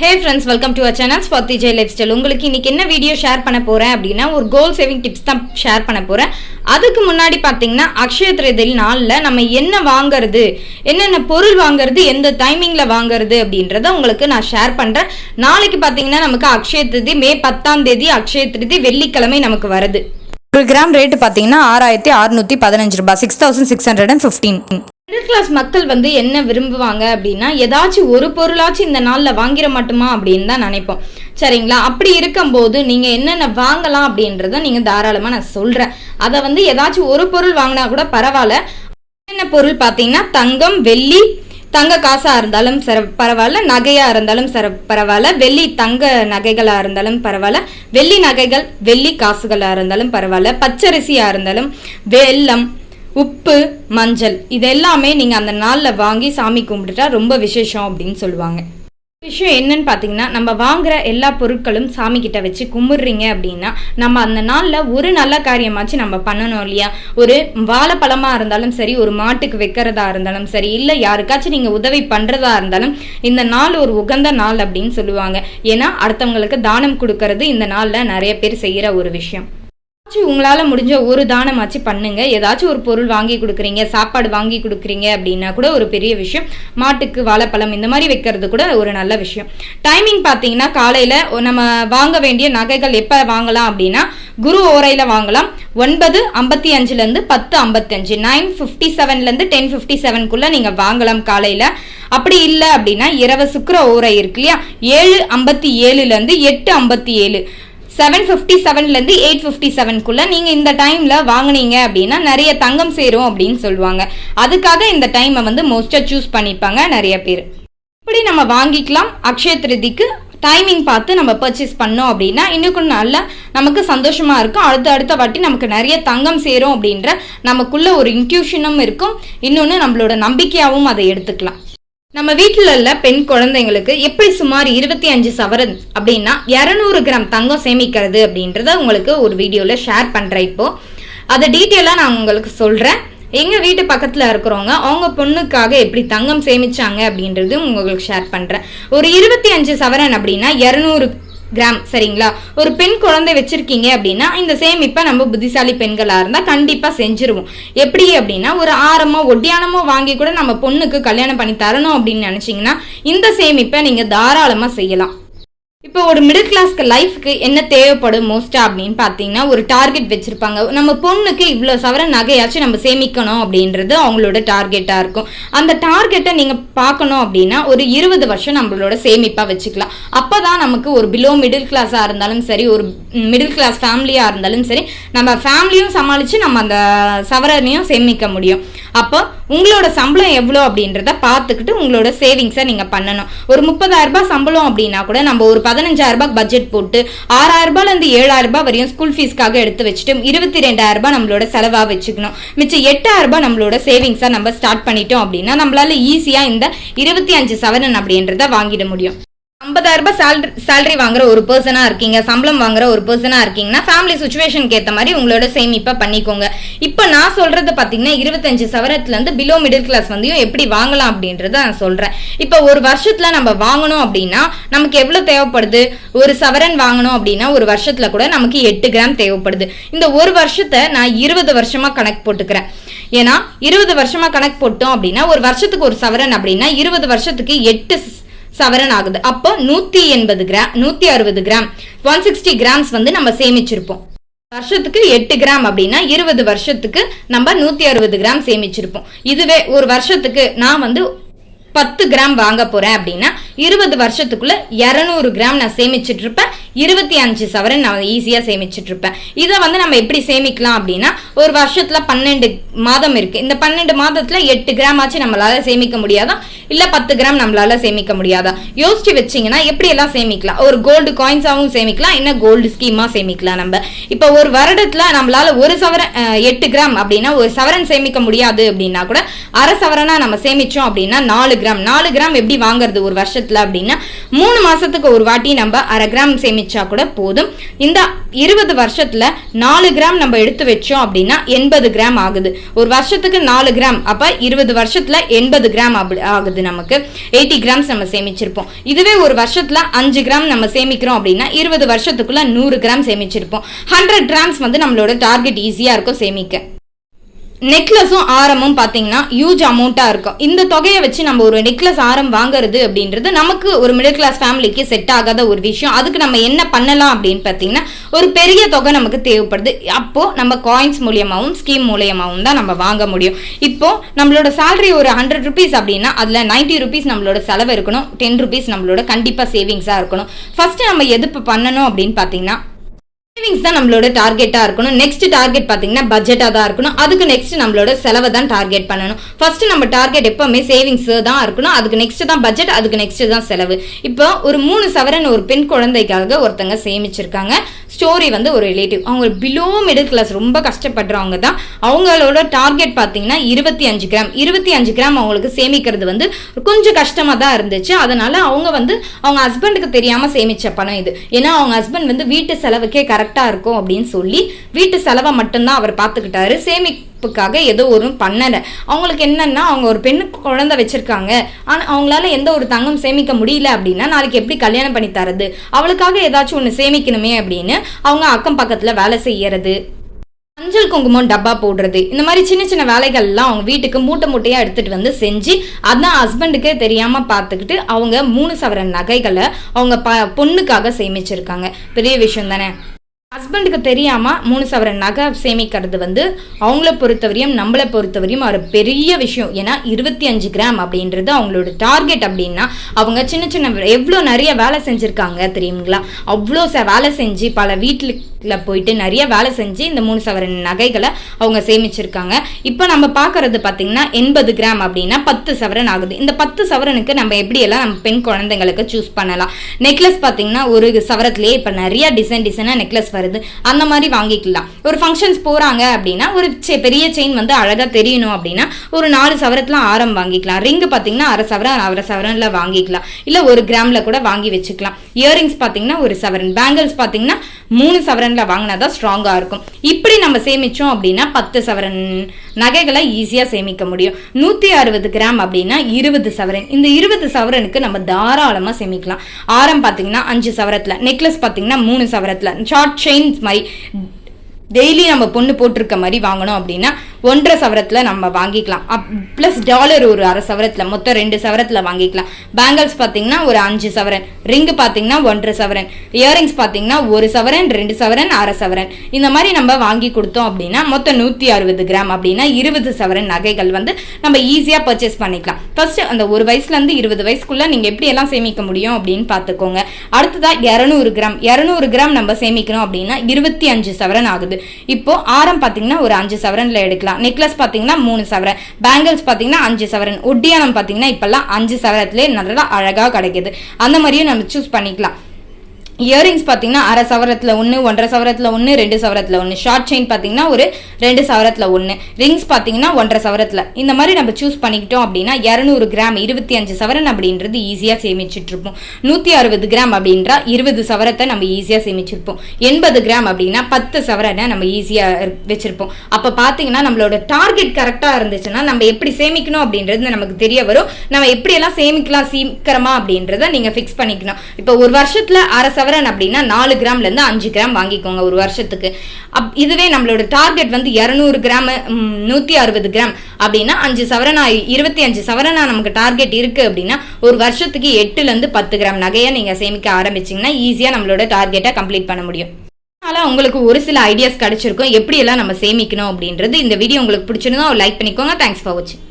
Hey friends welcome to a channel Swathi Jai lifestyle உங்களுக்கு இன்னைக்கு என்ன வீடியோ ஷேர் பண்ண போறேன் அப்படின்னா ஒரு கோல் சேவிங் டிப்ஸ் தான் ஷேர் பண்ண போறேன். அதுக்கு முன்னாடி பார்த்தீங்கன்னா அக்ஷய திருதியில் நாளில் நம்ம என்ன வாங்குறது என்னென்ன பொருள் வாங்குறது எந்த டைமிங்ல வாங்குறது அப்படின்றத உங்களுக்கு நான் ஷேர் பண்றேன். நாளைக்கு பார்த்தீங்கன்னா நமக்கு அக்ஷய திருதி மே பத்தாம் தேதி அக்ஷய திருதி வெள்ளிக்கிழமை நமக்கு வருது. ஒரு கிராம் ரேட்டு பார்த்தீங்கன்னா ஆறாயிரத்தி அறுநூத்தி பதினஞ்சு ரூபாய் six thousand six hundred and fifteen middle class மக்கள் வந்து என்ன விரும்புவாங்க அப்படின்னா ஏதாச்சும் ஒரு பொருளாச்சும் இந்த நாளில் வாங்கிட மாட்டோமா அப்படின்னு தான் நினைப்போம். சரிங்களா? அப்படி இருக்கும்போது நீங்கள் என்னென்ன வாங்கலாம் அப்படின்றத நீங்கள் தாராளமாக நான் சொல்கிறேன் அதை வந்து ஏதாச்சும் ஒரு பொருள் வாங்கினா கூட பரவாயில்ல. என்ன பொருள் பார்த்தீங்கன்னா தங்கம் வெள்ளி தங்க காசாக இருந்தாலும் சர பரவாயில்ல. நகையாக இருந்தாலும் சர பரவாயில்ல. வெள்ளி தங்க நகைகளாக இருந்தாலும் பரவாயில்ல. வெள்ளி நகைகள் வெள்ளி காசுகளாக இருந்தாலும் பரவாயில்ல. பச்சரிசியாக இருந்தாலும் வெல்லம் உப்பு மஞ்சள் இது எல்லாமே நீங்க அந்த நாளில் வாங்கி சாமி கும்பிட்டுட்டா ரொம்ப விசேஷம் அப்படின்னு சொல்லுவாங்க. விஷயம் என்னன்னு பார்த்தீங்கன்னா நம்ம வாங்குற எல்லா பொருட்களும் சாமி கிட்ட வச்சு கும்பிடுறீங்க அப்படின்னா நம்ம அந்த நாளில் ஒரு நல்ல காரியமாச்சு நம்ம பண்ணணும் இல்லையா? ஒரு வாழைப்பழமாக இருந்தாலும் சரி ஒரு மாட்டுக்கு வைக்கிறதா இருந்தாலும் சரி இல்லை யாருக்காச்சும் நீங்கள் உதவி பண்ணுறதா இருந்தாலும் இந்த நாள் ஒரு உகந்த நாள் அப்படின்னு சொல்லுவாங்க. ஏன்னா அடுத்தவங்களுக்கு தானம் கொடுக்கறது இந்த நாளில் நிறைய பேர் செய்கிற ஒரு விஷயம். உங்களால் முடிஞ்ச ஒரு தானமாச்சு பண்ணுங்க. ஏதாச்சும் ஒரு பொருள் வாங்கி கொடுக்குறீங்க சாப்பாடு வாங்கி கொடுக்குறீங்க அப்படின்னா கூட ஒரு பெரிய விஷயம். மாட்டுக்கு வாழைப்பழம் இந்த மாதிரி வைக்கிறது கூட ஒரு நல்ல விஷயம். டைமிங் பார்த்தீங்கன்னா காலையில் நம்ம வாங்க வேண்டிய நகைகள் எப்போ வாங்கலாம் அப்படின்னா குரு ஓரையில் வாங்கலாம். ஒன்பது ஐம்பத்தி அஞ்சுலேருந்து பத்து ஐம்பத்தஞ்சு நைன் ஃபிஃப்டி செவன்லேருந்து டென் ஃபிஃப்டி செவன்குள்ளே நீங்கள் வாங்கலாம் காலையில். அப்படி இல்லை அப்படின்னா இரவு சுக்கர ஓரை இருக்கு இல்லையா? ஏழு ஐம்பத்தி ஏழுலேருந்து எட்டு ஐம்பத்தி ஏழு. செவன் ஃபிஃப்டி செவன்லேருந்து எயிட் ஃபிஃப்டி செவன்குள்ளே நீங்கள் இந்த டைமில் வாங்குனீங்க அப்படின்னா நிறைய தங்கம் சேரும் அப்படின்னு சொல்லுவாங்க. அதுக்காக இந்த டைமை வந்து மோஸ்ட்டாக சூஸ் பண்ணிப்பாங்க நிறைய பேர். இப்படி நம்ம வாங்கிக்கலாம். அக்ஷய திருதிக்கு டைமிங் பார்த்து நம்ம பர்ச்சேஸ் பண்ணோம் அப்படின்னா இன்னும் நல்லா நமக்கு சந்தோஷமாக இருக்கும். அடுத்த அடுத்த வாட்டி நமக்கு நிறைய தங்கம் சேரும் அப்படின்ற நமக்குள்ள ஒரு இன்ட்யூஷனும் இருக்கும். இன்னொன்று நம்மளோட நம்பிக்கையாகவும் அதை எடுத்துக்கலாம். நம்ம வீட்டில் உள்ள பெண் குழந்தைங்களுக்கு எப்படி சுமார் இருபத்தி அஞ்சு சவரன் அப்படின்னா இரநூறு கிராம் தங்கம் சேமிக்கிறது அப்படின்றத உங்களுக்கு ஒரு வீடியோவில் ஷேர் பண்ணுறேன் இப்போ. அதை டீட்டெயிலாக நான் உங்களுக்கு சொல்கிறேன் எங்கள் வீட்டு பக்கத்தில் இருக்கிறவங்க அவங்க பொண்ணுக்காக எப்படி தங்கம் சேமிச்சாங்க அப்படின்றது உங்களுக்கு ஷேர் பண்ணுறேன் ஒரு இருபத்தி அஞ்சு சவரன் அப்படின்னா இரநூறு கிராம் சரிங்களா? ஒரு பெண் குழந்தை வச்சிருக்கீங்க அப்படின்னா இந்த சேமிப்பை நம்ம புத்திசாலி பெண்களாக இருந்தால் கண்டிப்பாக செஞ்சுருவோம். எப்படி அப்படின்னா ஒரு ஆரமோ ஒட்டியானமோ வாங்கி கூட நம்ம பொண்ணுக்கு கல்யாணம் பண்ணி தரணும் அப்படின்னு நினச்சிங்கன்னா இந்த சேமிப்பை நீங்கள் தாராளமாக செய்யலாம். இப்போ ஒரு மிடில் கிளாஸ்க்கு லைஃப்க்கு என்ன தேவைப்படும் மோஸ்ட்டாக அப்படின்னு பார்த்தீங்கன்னா ஒரு டார்கெட் வச்சுருப்பாங்க. நம்ம பொண்ணுக்கு இவ்வளோ சவர நகையாச்சும் நம்ம சேமிக்கணும் அப்படின்றது அவங்களோட டார்கெட்டாக இருக்கும். அந்த டார்கெட்டை நீங்கள் பார்க்கணும் அப்படின்னா ஒரு இருபது வருஷம் நம்மளோட சேமிப்பாக வச்சுக்கலாம். அப்போ தான் நமக்கு ஒரு பிலோ மிடில் கிளாஸாக இருந்தாலும் சரி ஒரு மிடில் கிளாஸ் ஃபேமிலியாக இருந்தாலும் சரி நம்ம ஃபேமிலியும் சமாளித்து நம்ம அந்த சவரனையும் சேமிக்க முடியும். அப்போ உங்களோட சம்பளம் எவ்வளோ அப்படின்றத பார்த்துக்கிட்டு உங்களோட சேவிங்ஸை நீங்கள் பண்ணணும். ஒரு முப்பதாயிரரூபா சம்பளம் அப்படின்னா கூட நம்ம ஒரு பதினஞ்சாயிரரூபா பட்ஜெட் போட்டு ஆறாயிரம் ஏழாயிரரூபா வரையும் ஸ்கூல் ஃபீஸ்க்காக எடுத்து வச்சுட்டு இருபத்தி ரெண்டாயிரரூபா நம்மளோட செலவாக வச்சுக்கணும். மிச்சம் எட்டாயிரரூபா நம்மளோட சேவிங்ஸை நம்ம ஸ்டார்ட் பண்ணிட்டோம் அப்படின்னா நம்மளால ஈஸியாக இந்த இருபத்தி அஞ்சு சவரன் அப்படின்றத வாங்கிட முடியும். ஐம்பதாயிரம் ரூபாய் சேலரி சேலரி வாங்குற ஒரு பர்சனாக இருக்கீங்க. சம்பளம் வாங்குற ஒரு பர்சனாக இருக்கீங்கன்னா ஃபேமிலி சுச்சுவேஷனுக்கு ஏற்ற மாதிரி உங்களோட சேமிப்பை பண்ணிக்கோங்க. இப்போ நான் சொல்றது பார்த்தீங்கன்னா இருபத்தஞ்சு சவரத்துலேருந்து பிலோ மிடில் கிளாஸ் வந்தையும் எப்படி வாங்கலாம் அப்படின்றத நான் சொல்கிறேன் இப்போ ஒரு வருஷத்தில் நம்ம வாங்கணும் அப்படின்னா நமக்கு எவ்வளோ தேவைப்படுது? ஒரு சவரன் வாங்கணும் அப்படின்னா ஒரு வருஷத்தில் கூட நமக்கு எட்டு கிராம் தேவைப்படுது. இந்த ஒரு வருஷத்தை நான் இருபது வருஷமாக கணக்கு போட்டுக்கிறேன். ஏன்னா இருபது வருஷமாக கணக்கு போட்டோம் அப்படின்னா ஒரு வருஷத்துக்கு ஒரு சவரன் அப்படின்னா இருபது வருஷத்துக்கு எட்டு சவரன் ஆகுது அப்போ நூத்தி எண்பது கிராம் நூத்தி அறுபது கிராம் ஒன் சிக்ஸ்டி கிராம்ஸ் வந்து நம்ம சேமிச்சிருப்போம். வருஷத்துக்கு எட்டு கிராம் அப்படின்னா இருபது வருஷத்துக்கு நம்ம நூத்தி அறுபது கிராம் சேமிச்சிருப்போம். இதுவே ஒரு வருஷத்துக்கு நான் வந்து பத்து கிராம் வாங்க போறேன் அப்படின்னா இருபது வருஷத்துக்குள்ள இரநூறு கிராம் நான் சேமிச்சுட்டு இருப்பேன் இருபத்தி அஞ்சு சவரன் நான் ஈஸியாக சேமிச்சிட்டு இருப்பேன் இதை வந்து நம்ம எப்படி சேமிக்கலாம் அப்படின்னா ஒரு வருஷத்துல பன்னெண்டு மாதம் இருக்கு. இந்த பன்னெண்டு மாதத்துல எட்டு கிராம் ஆச்சு நம்மளால சேமிக்க முடியாதா? இல்ல பத்து கிராம் நம்மளால சேமிக்க முடியாதா? யோசிச்சு வச்சீங்கன்னா எப்படி எல்லாம் சேமிக்கலாம்? ஒரு கோல்டு காயின்ஸாவும் சேமிக்கலாம். என்ன கோல்டு ஸ்கீமா சேமிக்கலாம் நம்ம? இப்போ ஒரு வருடத்துல நம்மளால ஒரு சவரன் எட்டு கிராம் அப்படின்னா ஒரு சவரன் சேமிக்க முடியாது அப்படின்னா கூட அரை சவரனா நம்ம சேமிச்சோம் அப்படின்னா நாலு கிராம். நாலு கிராம் எப்படி வாங்குறது? ஒரு வருஷத்துல வருஷத்துல அப்படின்னா மூணு மாசத்துக்கு ஒரு வாட்டி நம்ம அரை கிராம் சேமிச்சா கூட போதும். இந்த இருபது வருஷத்துல நாலு கிராம் நம்ம எடுத்து வச்சோம் அப்படின்னா எண்பது கிராம் ஆகுது. ஒரு வருஷத்துக்கு நாலு கிராம். அப்ப இருபது வருஷத்துல எண்பது கிராம் அப்படி ஆகுது நமக்கு. எயிட்டி கிராம்ஸ் நம்ம சேமிச்சிருப்போம். இதுவே ஒரு வருஷத்துல அஞ்சு கிராம் நம்ம சேமிக்கிறோம் அப்படின்னா இருபது வருஷத்துக்குள்ள நூறு கிராம் சேமிச்சிருப்போம். ஹண்ட்ரட் கிராம்ஸ் வந்து நம்மளோட டார்கெட் ஈஸியா இருக்கும் சேமிக்க. நெக்லஸும் ஆரமும் பார்த்தீங்கன்னா ஹியூஜ் அமௌண்ட்டாக இருக்கும். இந்த தொகையை வச்சு நம்ம ஒரு நெக்லஸ் ஆரம் வாங்குறது அப்படின்றது நமக்கு ஒரு மிடில் கிளாஸ் ஃபேமிலிக்கு செட் ஆகாத ஒரு விஷயம். அதுக்கு நம்ம என்ன பண்ணலாம் அப்படின்னு பார்த்தீங்கன்னா ஒரு பெரிய தொகை நமக்கு தேவைப்படுது. அப்போது நம்ம காயின்ஸ் மூலியமாகவும் ஸ்கீம் மூலியமாகவும் தான் நம்ம வாங்க முடியும். இப்போது நம்மளோட சேலரி ஒரு ஹண்ட்ரட் ருபீஸ் அப்படின்னா அதில் நைன்ட்டி ருபீஸ் நம்மளோட செலவு இருக்கணும். டென் ருபீஸ் நம்மளோட கண்டிப்பாக சேவிங்ஸாக இருக்கணும். ஃபஸ்ட்டு நம்ம எது இப்போ பண்ணணும் அப்படின்னு பார்த்தீங்கன்னா சேவிங்ஸ் தான் நம்மளோட டார்கெட்டாக இருக்கணும். நெக்ஸ்ட் டார்கெட் பார்த்தீங்கன்னா பட்ஜெட்டாக தான் இருக்கணும். அதுக்கு நெக்ஸ்ட் நம்மளோட செலவை தான் டார்கெட் பண்ணணும். ஃபர்ஸ்ட் நம்ம டார்கெட் எப்பவுமே சேவிங்ஸ் தான் இருக்கணும். அதுக்கு நெக்ஸ்ட் தான் பட்ஜெட் அதுக்கு நெக்ஸ்ட் தான் செலவு. இப்போ ஒரு மூணு சவரன் ஒரு பெண் குழந்தைக்காக ஒருத்தங்க சேமிச்சிருக்காங்க. ஸ்டோரி வந்து ஒரு ரிலேட்டிவ் அவங்க பிலோ மிடில் கிளாஸ் ரொம்ப கஷ்டப்படுறவங்க தான். அவங்களோட டார்கெட் பார்த்தீங்கன்னா இருபத்தி அஞ்சு கிராம் இருபத்தி அஞ்சு கிராம் அவங்களுக்கு சேமிக்கிறது வந்து கொஞ்சம் கஷ்டமாக தான் இருந்துச்சு. அதனால அவங்க வந்து அவங்க ஹஸ்பண்டுக்கு தெரியாமல் சேமிச்ச பணம் இது. ஏன்னா அவங்க ஹஸ்பண்ட் வந்து வீட்டு செலவுக்கே கரெக்டாக இருக்கும் அப்படின்னு சொல்லி வீட்டு செலவை மட்டும்தான் அவர் பார்த்துக்கிட்டாரு. சேமிப்புக்காக ஏதோ ஒரு பண்ணலை. அவங்களுக்கு என்னன்னா அவங்க ஒரு பெண்ணு குழந்தை வச்சிருக்காங்க. ஆனால் அவங்களால எந்த ஒரு தங்கம் சேமிக்க முடியல அப்படின்னா நாளைக்கு எப்படி கல்யாணம் பண்ணி தரது? அவளுக்காக ஏதாச்சும் ஒன்று சேமிக்கணுமே அப்படின்னு அவங்க அக்கம் பக்கத்தில் வேலை செய்யறது. மஞ்சள் குங்குமம் டப்பா போடுறது. இந்த மாதிரி சின்ன சின்ன வேலைகள்லாம் அவங்க வீட்டுக்கு மூட்டை மூட்டையாக எடுத்துட்டு வந்து செஞ்சு அதான் ஹஸ்பண்டுக்கே தெரியாம பார்த்துக்கிட்டு அவங்க மூணு சவரன் நகைகளை அவங்க ப பொண்ணுக்காக சேமிச்சிருக்காங்க. பெரிய விஷயம் தானே? ஹஸ்பண்டுக்கு தெரியாமல் மூணு சவரன் நகை சேமிக்கிறது வந்து அவங்கள பொறுத்தவரையும் நம்மளை பொறுத்தவரையும் ஒரு பெரிய விஷயம். ஏன்னா இருபத்தி அஞ்சு கிராம் அப்படின்றது அவங்களோட டார்கெட் அப்படின்னா அவங்க சின்ன சின்ன எவ்வளோ நிறைய வேலை செஞ்சுருக்காங்க தெரியுங்களா? அவ்வளோ ச வேலை செஞ்சு பல வீட்டில் போயிட்டு நிறைய வேலை செஞ்சு இந்த மூணு சவரன் நகைகளை அவங்க சேமிச்சிருக்காங்க. இப்போ நம்ம பார்க்கறது பார்த்திங்கன்னா எண்பது கிராம் அப்படின்னா பத்து சவரன் ஆகுது. இந்த பத்து சவரனுக்கு நம்ம எப்படியெல்லாம் நம்ம பெண் குழந்தைங்களுக்கு சூஸ் பண்ணலாம்? நெக்லஸ் பார்த்திங்கன்னா ஒரு சவரத்துலேயே இப்போ நிறைய டிசைன் டிசைனாக நெக்லஸ் வருது. அந்த மாதிரி வாங்கிக்கலாம். ஒரு ஃபங்க்ஷன்ஸ் போகிறாங்க அப்படின்னா ஒரு செ- பெரிய செயின் வந்து அழகாக தெரியணும் அப்படின்னா ஒரு நாலு சவரத்தில் ஆரம் வாங்கிக்கலாம். ரிங்கு பார்த்தீங்கன்னா அரை சவரன் அரை சவரனில் வாங்கிக்கலாம். இல்லை ஒரு கிராமில் கூட வாங்கி வச்சுக்கலாம். இயரிங்ஸ் பார்த்தீங்கன்னா ஒரு சவரன். பேங்கிள்ஸ் பார்த்தீங்கன்னா மூணு சவரனில் வாங்கினா தான் ஸ்ட்ராங்காக இருக்கும். இப்படி நம்ம சேமித்தோம் அப்படின்னா பத்து சவரன் நகைகளை ஈஸியாக சேமிக்க முடியும். நூற்றி அறுபது கிராம் அப்படின்னா இருபது சவரன். இந்த இருபது சவரனுக்கு நம்ம தாராளமாக சேமிக்கலாம். ஆரம் பார்த்தீங்கன்னா அஞ்சு சவரத்தில் நெக்லஸ் பார்த்தீங்கன்னா மூணு சவரத்தில். ஷார்ட் செயின்ஸ் மாதிரி டெய்லி நம்ம பொண்ணு போட்டிருக்க மாதிரி வாங்கணும் அப்படின்னா ஒன்றரை சவரத்தில் நம்ம வாங்கிக்கலாம். அப் ப்ளஸ் டாலர் ஒரு அரை சவரத்தில் மொத்தம் ரெண்டு சவரத்தில் வாங்கிக்கலாம். பேங்கிள்ஸ் பார்த்தீங்கன்னா ஒரு அஞ்சு சவரன். ரிங்கு பார்த்தீங்கன்னா ஒன்றரை சவரன். இயரிங்ஸ் பார்த்தீங்கன்னா ஒரு சவரன் ரெண்டு சவரன் அரை சவரன். இந்த மாதிரி நம்ம வாங்கி கொடுத்தோம் அப்படின்னா மொத்தம் நூற்றி அறுபது கிராம் அப்படின்னா இருபது சவரன் நகைகள் வந்து நம்ம ஈஸியாக பர்ச்சேஸ் பண்ணிக்கலாம். ஃபர்ஸ்ட் அந்த ஒரு வயசுலேருந்து இருபது வயசுக்குள்ளே நீங்கள் எப்படி எல்லாம் சேமிக்க முடியும் அப்படின்னு பார்த்துக்கோங்க அடுத்ததாக இரநூறு கிராம் இரநூறு கிராம் நம்ம சேமிக்கணும் அப்படின்னா இருபத்தி அஞ்சு சவரன் ஆகுது. இப்போ ஆரம் பார்த்தீங்கன்னா ஒரு அஞ்சு சவரனில் எடுக்கலாம். நெக்லஸ் பார்த்தீங்கன்னா மூணு சவரன் பேங்கிள்ஸ் பார்த்தீங்கன்னா அஞ்சு சவரன். ஒட்டியானம் பார்த்தீங்கன்னா இப்போல்லாம் அஞ்சு சவரத்துலேயே நல்லா அழகாக கிடைக்குது. அந்த மாதிரியும் நம்ம சூஸ் பண்ணிக்கலாம். இயரிங்ஸ் பார்த்தீங்கன்னா அரை சவரத்தில் ஒன்று ஒன்றரை சவரத்தில் ஒன்று ரெண்டு சவரத்தில் ஒன்று ஷார்ட் செயின் பார்த்தீங்கன்னா ஒரு ரெண்டு சவரத்தில் ஒன்று ரிங்ஸ் பார்த்தீங்கன்னா ஒன்றரை சவரத்தில். இந்த மாதிரி நம்ம சூஸ் பண்ணிக்கிட்டோம் அப்படின்னா இரநூறு கிராம் இருபத்தி அஞ்சு சவரன் அப்படின்றது ஈஸியாக சேமிச்சிட்ருப்போம் நூற்றி அறுபது கிராம் அப்படின்றா இருபது சவரத்தை நம்ம ஈஸியாக சேமிச்சிருப்போம். எண்பது கிராம் அப்படின்னா பத்து சவரனை நம்ம ஈஸியாக வச்சுருப்போம். அப்போ பார்த்தீங்கன்னா நம்மளோட டார்கெட் கரெக்டாக இருந்துச்சுன்னா நம்ம எப்படி சேமிக்கணும் அப்படின்றது நமக்கு தெரிய வரும். நம்ம எப்படியெல்லாம் சேமிக்கலாம் சீக்கிரமா அப்படின்றத நீங்கள் ஃபிக்ஸ் பண்ணிக்கணும். இப்போ ஒரு வருஷத்தில் அரை சவரன் அப்படின்னா நாலு கிராம்லேருந்து அஞ்சு கிராம் வாங்கிக்கோங்க ஒரு வருஷத்துக்கு. அப் இதுவே நம்மளோட டார்கெட் வந்து இரநூறு கிராம் நூற்றி அறுபது கிராம். அப்படின்னா அஞ்சு சவரனா இருபத்தி அஞ்சு சவரனா நமக்கு டார்கெட் இருக்குது அப்படின்னா ஒரு வருஷத்துக்கு எட்டுலேருந்து பத்து கிராம் நகையை நீங்கள் சேமிக்க ஆரம்பிச்சிங்கன்னா ஈஸியாக நம்மளோட டார்கெட்டை கம்ப்ளீட் பண்ண முடியும். அதனால உங்களுக்கு ஒரு சில ஐடியாஸ் கிடைச்சிருக்கும். எப்படியெல்லாம் நம்ம சேமிக்கணும் அப்படின்றது இந்த வீடியோ உங்களுக்கு பிடிச்சிருந்தா லைக் பண்ணிக்கோங்க. தேங்க்ஸ் ஃபார் வாட்சிங்